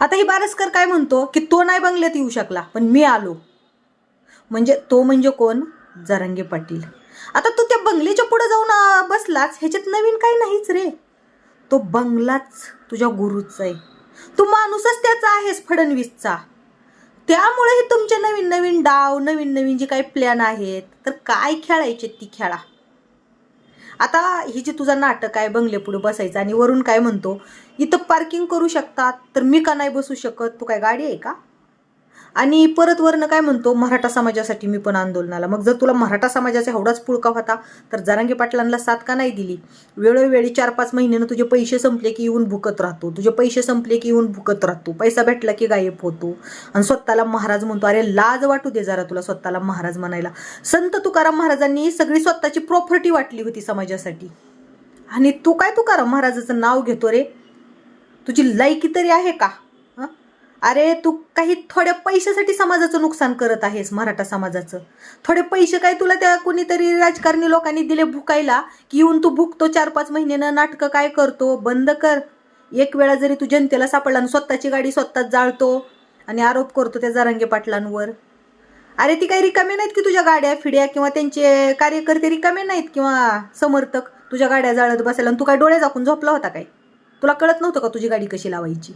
आता ही बारसकर काय म्हणतो? की तो नाही बंगल्यात येऊ शकला पण मी आलो. म्हणजे तो म्हणजे कोण? जरांगे पाटील. आता तू त्या बंगल्याच्या पुढे जाऊन बसलाच ह्याच्यात नवीन काही नाहीच रे. तो बंगलाच तुझ्या गुरुचा आहे. तू माणूसच त्याचा आहेस फडणवीसचा. त्यामुळे हे तुमचे नवीन नवीन डाव नवीन नवीन जे काही प्लॅन आहेत तर काय खेळायचे ती खेळा. आता ही जी तुझं नाटक आहे बंगले पुढे बसायचं आणि वरून काय म्हणतो इथं पार्किंग करू शकतात तर मी का नाही बसू शकत? तू काय गाडी आहे का? आणि परत वरनं काय म्हणतो मराठा समाजासाठी मी पण आंदोलनाला मग जर तुला मराठा समाजाचा एवढाच पुळका होता तर जरांगे पाटलांना साथ का नाही दिली? वेळोवेळी चार पाच महिन्यानं तुझे पैसे संपले की येऊन भुकत राहतो. तुझे पैसे संपले की येऊन भुकत राहतो. पैसा भेटला की गायब होतो. आणि स्वतःला महाराज म्हणतो अरे लाज वाटू दे जरा तुला स्वतःला महाराज म्हणायला. संत तुकाराम महाराजांनी सगळी स्वतःची प्रॉपर्टी वाटली होती समाजासाठी. आणि तू काय तुकाराम महाराजाचं नाव घेतो रे? तुझी लायकी तरी आहे का? अरे तू काही थोड्या पैशासाठी समाजाचं नुकसान करत आहेस मराठा समाजाचं. थोडे पैसे काय तुला त्या कुणीतरी राजकारणी लोकांनी दिले भुकायला? की येऊन तू भुकतो चार पाच महिन्यानं नाटकं काय करतो? बंद कर. एक वेळा जरी तू जनतेला सापडला आणि स्वतःची गाडी स्वतःच जाळतो आणि आरोप करतो त्या जरांगे पाटलांवर. अरे ती काही रिकामे नाहीत की तुझ्या गाड्या फिड्या किंवा त्यांचे कार्यकर्ते रिकामे नाहीत किंवा समर्थक तुझ्या गाड्या जाळत बसायला आणि तू काय डोळे झाकून झोपला होता काय? तुला कळत नव्हतं का तुझी गाडी कशी लावायची?